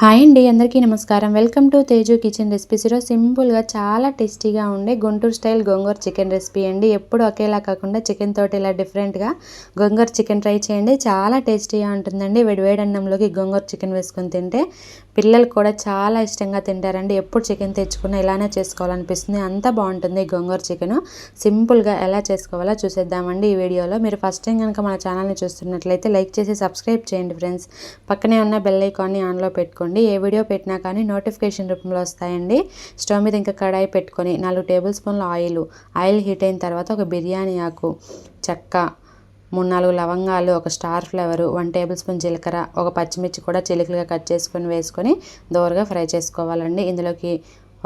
Hi అండి అందరికీ నమస్కారం. Welcome to Teju kitchen recipes. ఈరోజు సింపుల్గా చాలా టేస్టీగా ఉండే Guntur style gongura chicken recipe అండి. ఎప్పుడు ఒకేలా కాకుండా చికెన్ తోటి ఇలా డిఫరెంట్గా గోంగూర చికెన్ ట్రై చేయండి. చాలా టేస్టీగా ఉంటుందండి. వేడి అన్నంలోకి గోంగూర చికెన్ వేసుకొని తింటే పిల్లలు కూడా చాలా ఇష్టంగా తింటారండి. ఎప్పుడు చికెన్ తెచ్చుకున్నా ఇలానే చేసుకోవాలనిపిస్తుంది. అంత బాగుంటుంది గోంగూర చికెన్. సింపుల్గా ఎలా చేసుకోవాలో చూసేద్దామండి ఈ వీడియోలో. మీరు ఫస్ట్ టైం కనుక మన ఛానల్ని చూస్తున్నట్లయితే లైక్ చేసి సబ్స్క్రైబ్ చేయండి ఫ్రెండ్స్. పక్కనే ఉన్న బెల్ ఐకాన్ని ఆన్లో పెట్టుకోండి. పెట్టుకోండి. ఏ వీడియో పెట్టినా కానీ నోటిఫికేషన్ రూపంలో వస్తాయండి. స్టవ్ మీద ఇంకా కడాయి పెట్టుకొని నాలుగు టేబుల్ స్పూన్ల ఆయిల్. ఆయిల్ హీట్ అయిన తర్వాత ఒక బిర్యానీ ఆకు చెక్క మూడు నాలుగు లవంగాలు ఒక star flower one table spoon జీలకర్ర ఒక పచ్చిమిర్చి కూడా చిలుకలుగా కట్ చేసుకొని వేసుకొని దోరగా ఫ్రై చేసుకోవాలండి. ఇందులోకి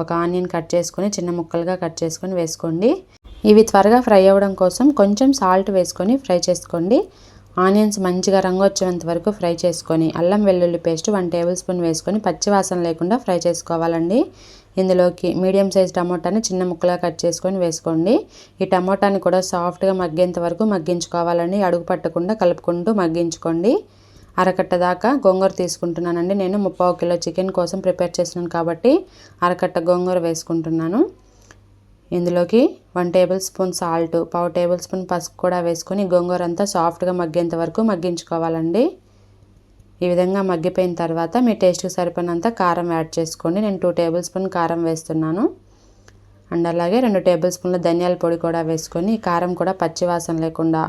ఒక ఆనియన్ కట్ చేసుకొని చిన్న ముక్కలుగా కట్ చేసుకొని వేసుకోండి. ఇవి త్వరగా ఫ్రై అవ్వడం కోసం కొంచెం సాల్ట్ వేసుకొని ఫ్రై చేసుకోండి. ఆనియన్స్ మంచిగా రంగు వచ్చేంత వరకు ఫ్రై చేసుకొని అల్లం వెల్లుల్లి పేస్ట్ వన్ టేబుల్ స్పూన్ వేసుకొని పచ్చివాసన లేకుండా ఫ్రై చేసుకోవాలండి. ఇందులోకి మీడియం సైజ్ టమోటాని చిన్న ముక్కలా కట్ చేసుకొని వేసుకోండి. ఈ టమోటాని కూడా సాఫ్ట్గా మగ్గేంత వరకు మగ్గించుకోవాలండి. అడుగు పట్టకుండా కలుపుకుంటూ మగ్గించుకోండి. అరకట్ట దాకా గోంగూర తీసుకుంటున్నానండి. నేను ముప్పావు కిలో చికెన్ కోసం ప్రిపేర్ చేసినాను కాబట్టి అరకట్ట గోంగూర వేసుకుంటున్నాను. ఇందులోకి వన్ టేబుల్ స్పూన్ సాల్ట్ పావు టేబుల్ స్పూన్ పసుపు కూడా వేసుకొని గోంగూర అంతా సాఫ్ట్గా మగ్గేంత వరకు మగ్గించుకోవాలండి. ఈ విధంగా మగ్గిపోయిన తర్వాత మీ టేస్ట్కి సరిపోయినంత కారం యాడ్ చేసుకోండి. నేను టూ టేబుల్ స్పూన్ కారం వేస్తున్నాను. అండ్ అలాగే రెండు టేబుల్ స్పూన్ల ధనియాల పొడి కూడా వేసుకొని కారం కూడా పచ్చివాసన లేకుండా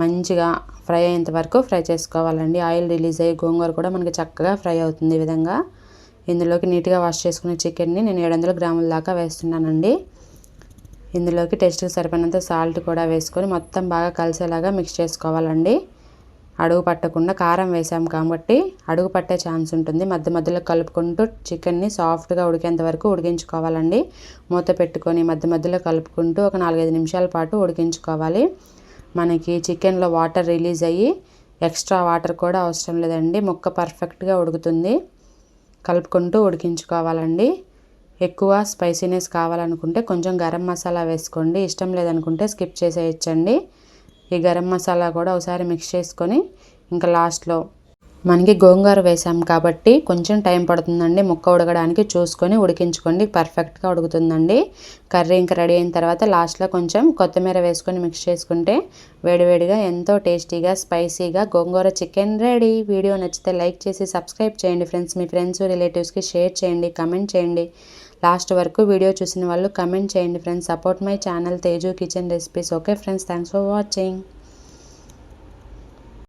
మంచిగా ఫ్రై అయ్యేంత వరకు ఫ్రై చేసుకోవాలండి. ఆయిల్ రిలీజ్ అయ్యి గోంగూర కూడా మనకి చక్కగా ఫ్రై అవుతుంది ఈ విధంగా. ఇందులోకి నీట్గా వాష్ చేసుకునే చికెన్ని నేను ఏడు వందల గ్రాముల దాకా వేస్తున్నానండి. ఇందులోకి టేస్ట్కి సరిపడినంత సాల్ట్ కూడా వేసుకొని మొత్తం బాగా కలిసేలాగా మిక్స్ చేసుకోవాలండి. అడుగు పట్టకుండా కారం వేసాం కాబట్టి అడుగు పట్టే ఛాన్స్ ఉంటుంది. మధ్య మధ్యలో కలుపుకుంటూ చికెన్ని సాఫ్ట్గా ఉడికేంత వరకు ఉడికించుకోవాలండి. మూత పెట్టుకొని మధ్య మధ్యలో కలుపుకుంటూ ఒక నాలుగైదు నిమిషాల పాటు ఉడికించుకోవాలి. మనకి చికెన్లో వాటర్ రిలీజ్ అయ్యి ఎక్స్ట్రా వాటర్ కూడా అవసరం లేదండి. ముక్క పర్ఫెక్ట్గా ఉడుకుతుంది. కలుపుకుంటూ ఉడికించుకోవాలండి. ఎక్కువ స్పైసీనెస్ కావాలనుకుంటే కొంచెం గరం మసాలా వేసుకోండి. ఇష్టం లేదనుకుంటే స్కిప్ చేసేయచ్చండి. ఈ గరం మసాలా కూడా ఒకసారి మిక్స్ చేసుకొని ఇంకా లాస్ట్లో మనకి గోంగూర వేసాం కాబట్టి కొంచెం టైం పడుతుందండి. ముక్క ఉడకడానికి చూసుకొని ఉడికించుకోండి. పర్ఫెక్ట్గా ఉడుకుతుందండి. కర్రీ ఇంకా రెడీ అయిన తర్వాత లాస్ట్లో కొంచెం కొత్తిమీర వేసుకొని మిక్స్ చేసుకుంటే వేడివేడిగా ఎంతో టేస్టీగా స్పైసీగా గోంగూర చికెన్ రెడీ. వీడియో నచ్చితే లైక్ చేసి సబ్స్క్రైబ్ చేయండి. ఫ్రెండ్స్ మీ ఫ్రెండ్స్ రిలేటివ్స్కి షేర్ చేయండి. కమెంట్ చేయండి. లాస్ట్ వరకు వీడియో చూసిన వాళ్ళు కమెంట్ చేయండి friends. Support my channel Teju kitchen recipes. Okay friends thanks for watching.